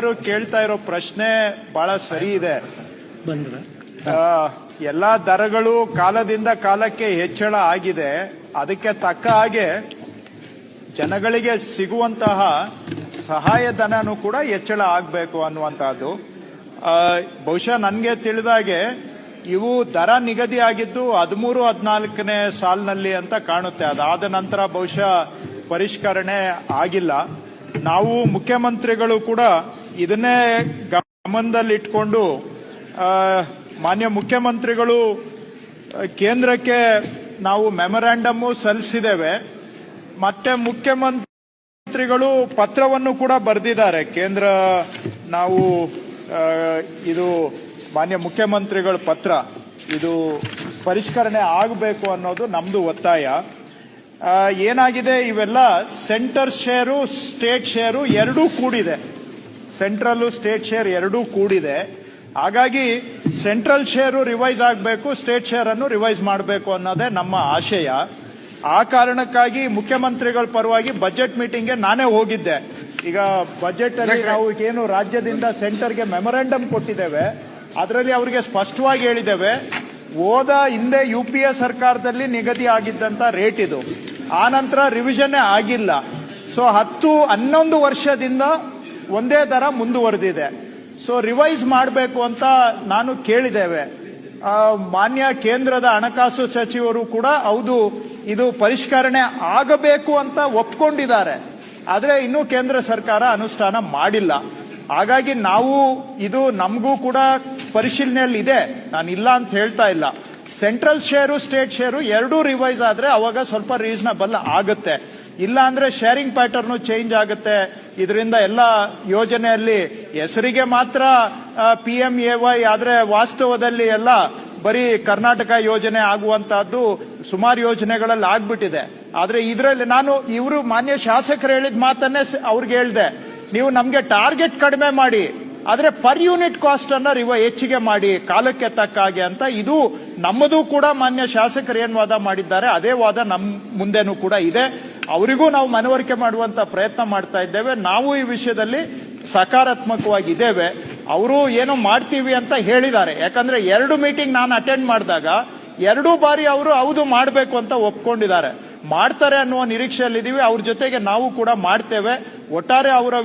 ಸದಸ್ಯರು ಕೇಳ್ತಾ ಇರೋ ಪ್ರಶ್ನೆ ಬಹಳ ಸರಿ ಇದೆ. ಎಲ್ಲಾ ದರಗಳು ಕಾಲದಿಂದ ಕಾಲಕ್ಕೆ ಹೆಚ್ಚಳ ಆಗಿದೆ. ಅದಕ್ಕೆ ತಕ್ಕ ಹಾಗೆ ಜನಗಳಿಗೆ ಸಿಗುವಂತಹ ಸಹಾಯಧನನೂ ಕೂಡ ಹೆಚ್ಚಳ ಆಗಬೇಕು ಅನ್ನುವಂತಹದ್ದು ಬಹುಶಃ ನನಗೆ ತಿಳಿದಾಗೆ ಇವು ದರ ನಿಗದಿ ಆಗಿದ್ದು ಹದಿಮೂರು ಹದಿನಾಲ್ಕನೇ ಸಾಲಿನಲ್ಲಿ ಅಂತ ಕಾಣುತ್ತೆ. ಅದಾದ ನಂತರ ಬಹುಶಃ ಪರಿಷ್ಕರಣೆ ಆಗಿಲ್ಲ. ನಾವು ಮುಖ್ಯಮಂತ್ರಿಗಳು ಕೂಡ ಇದನ್ನೇ ಗಮನದಲ್ಲಿಟ್ಕೊಂಡು ಮಾನ್ಯ ಮುಖ್ಯಮಂತ್ರಿಗಳು ಕೇಂದ್ರಕ್ಕೆ ನಾವು ಮೆಮೊರಾಂಡಮ್ ಸಲ್ಲಿಸಿದ್ದೇವೆ. ಮತ್ತೆ ಮುಖ್ಯಮಂತ್ರಿಗಳು ಪತ್ರವನ್ನು ಕೂಡ ಬರೆದಿದ್ದಾರೆ. ಕೇಂದ್ರ, ನಾವು ಇದು ಮಾನ್ಯ ಮುಖ್ಯಮಂತ್ರಿಗಳ ಪತ್ರ. ಇದು ಪರಿಷ್ಕರಣೆ ಆಗಬೇಕು ಅನ್ನೋದು ನಮ್ದು ಒತ್ತಾಯ. ಏನಾಗಿದೆ? ಇವೆಲ್ಲ ಸೆಂಟರ್ ಶೇರು, ಸ್ಟೇಟ್ ಶೇರು ಎರಡೂ ಕೂಡಿದೆ. ಸೆಂಟ್ರಲ್ ಸ್ಟೇಟ್ ಶೇರ್ ಎರಡೂ ಕೂಡಿದೆ. ಹಾಗಾಗಿ ಸೆಂಟ್ರಲ್ ಶೇರು ರಿವೈಸ್ ಆಗಬೇಕು ಸ್ಟೇಟ್ ಶೇರ್ ಅನ್ನು ರಿವೈಸ್ ಮಾಡಬೇಕು ಅನ್ನೋದೇ ನಮ್ಮ ಆಶಯ. ಆ ಕಾರಣಕ್ಕಾಗಿ ಮುಖ್ಯಮಂತ್ರಿಗಳ ಪರವಾಗಿ ಬಜೆಟ್ ಮೀಟಿಂಗ್ಗೆ ನಾನೇ ಹೋಗಿದ್ದೆ. ಈಗ ಬಜೆಟ್ ಅಲ್ಲಿ ನಾವು ಏನು ರಾಜ್ಯದಿಂದ ಸೆಂಟರ್ಗೆ ಮೆಮೊರಾಂಡಮ್ ಕೊಟ್ಟಿದ್ದೇವೆ ಅದರಲ್ಲಿ ಅವರಿಗೆ ಸ್ಪಷ್ಟವಾಗಿ ಹೇಳಿದ್ದೇವೆ ಹೋದ ಹಿಂದೆ ಯು ಪಿ ಎ ಸರ್ಕಾರದಲ್ಲಿ ನಿಗದಿ ಆಗಿದ್ದಂತ ರೇಟ್ ಇದು. ಆ ನಂತರ ರಿವಿಷನ್ನೇ ಆಗಿಲ್ಲ. ಸೊ ಹತ್ತು ಹನ್ನೊಂದು ವರ್ಷದಿಂದ ಒಂದೇ ದರ ಮುಂದುವರೆದಿದೆ. ಸೊ ರಿವೈಸ್ ಮಾಡಬೇಕು ಅಂತ ನಾನು ಕೇಳಿದ್ದೇವೆ. ಮಾನ್ಯ ಕೇಂದ್ರದ ಹಣಕಾಸು ಸಚಿವರು ಕೂಡ ಹೌದು, ಇದು ಪರಿಷ್ಕರಣೆ ಆಗಬೇಕು ಅಂತ ಒಪ್ಕೊಂಡಿದ್ದಾರೆ. ಆದರೆ ಇನ್ನೂ ಕೇಂದ್ರ ಸರ್ಕಾರ ಅನುಷ್ಠಾನ ಮಾಡಿಲ್ಲ. ಹಾಗಾಗಿ ನಾವು ಇದು ನಮಗೂ ಕೂಡ ಪರಿಶೀಲನೆಯಲ್ಲಿ ಇದೆ ನಾನು ಇಲ್ಲ ಅಂತ ಹೇಳ್ತಾ ಇಲ್ಲ. ಸೆಂಟ್ರಲ್ ಶೇರು ಸ್ಟೇಟ್ ಶೇರು ಎರಡೂ ರಿವೈಸ್ ಆದರೆ ಅವಾಗ ಸ್ವಲ್ಪ ರೀಸನಬಲ್ ಆಗುತ್ತೆ. ಇಲ್ಲ ಅಂದ್ರೆ ಶೇರಿಂಗ್ ಪ್ಯಾಟರ್ನು ಚೇಂಜ್ ಆಗುತ್ತೆ. ಇದರಿಂದ ಎಲ್ಲ ಯೋಜನೆಯಲ್ಲಿ ಹೆಸರಿಗೆ ಮಾತ್ರ ಪಿ ಎಂ ಎ ವೈ ಆದರೆ ವಾಸ್ತವದಲ್ಲಿ ಎಲ್ಲ ಬರೀ ಕರ್ನಾಟಕ ಯೋಜನೆ ಆಗುವಂತಹದ್ದು ಸುಮಾರು ಯೋಜನೆಗಳಲ್ಲಿ ಆಗ್ಬಿಟ್ಟಿದೆ. ಆದ್ರೆ ಇದರಲ್ಲಿ ನಾನು ಇವರು ಮಾನ್ಯ ಶಾಸಕರು ಹೇಳಿದ ಮಾತನ್ನೇ ಅವ್ರಿಗೆ ಹೇಳ್ದೆ. ನೀವು ನಮ್ಗೆ ಟಾರ್ಗೆಟ್ ಕಡಿಮೆ ಮಾಡಿ, ಆದ್ರೆ ಪರ್ ಯೂನಿಟ್ ಕಾಸ್ಟ್ ಅನ್ನ ಇವ ಹೆಚ್ಚಿಗೆ ಮಾಡಿ, ಕಾಲಕ್ಕೆ ತಕ್ಕ ಹಾಗೆ ಅಂತ ಇದು ನಮ್ಮದು ಕೂಡ ಮಾನ್ಯ ಶಾಸಕರು ಏನ್ ವಾದ ಮಾಡಿದ್ದಾರೆ, ಅದೇ ವಾದ ನಮ್ ಮುಂದೆನೂ ಕೂಡ ಇದೆ. ಅವರಿಗೂ ನಾವು ಮನವರಿಕೆ ಮಾಡುವಂತ ಪ್ರಯತ್ನ ಮಾಡ್ತಾ ಇದ್ದೇವೆ. ನಾವು ಈ ವಿಷಯದಲ್ಲಿ ಸಕಾರಾತ್ಮಕವಾಗಿದ್ದೇವೆ. ಅವರು ಏನೋ ಮಾಡ್ತೀವಿ ಅಂತ ಹೇಳಿದ್ದಾರೆ. ಯಾಕಂದ್ರೆ ಎರಡು ಮೀಟಿಂಗ್ ನಾನು ಅಟೆಂಡ್ ಮಾಡಿದಾಗ ಎರಡೂ ಬಾರಿ ಅವರು ಹೌದು ಮಾಡಬೇಕು ಅಂತ ಒಪ್ಕೊಂಡಿದ್ದಾರೆ. ಮಾಡ್ತಾರೆ ಅನ್ನುವ ನಿರೀಕ್ಷೆಯಲ್ಲಿದ್ದೀವಿ. ಅವ್ರ ಜೊತೆಗೆ ನಾವು ಕೂಡ ಮಾಡ್ತೇವೆ. ಒಟ್ಟಾರೆ ಅವರ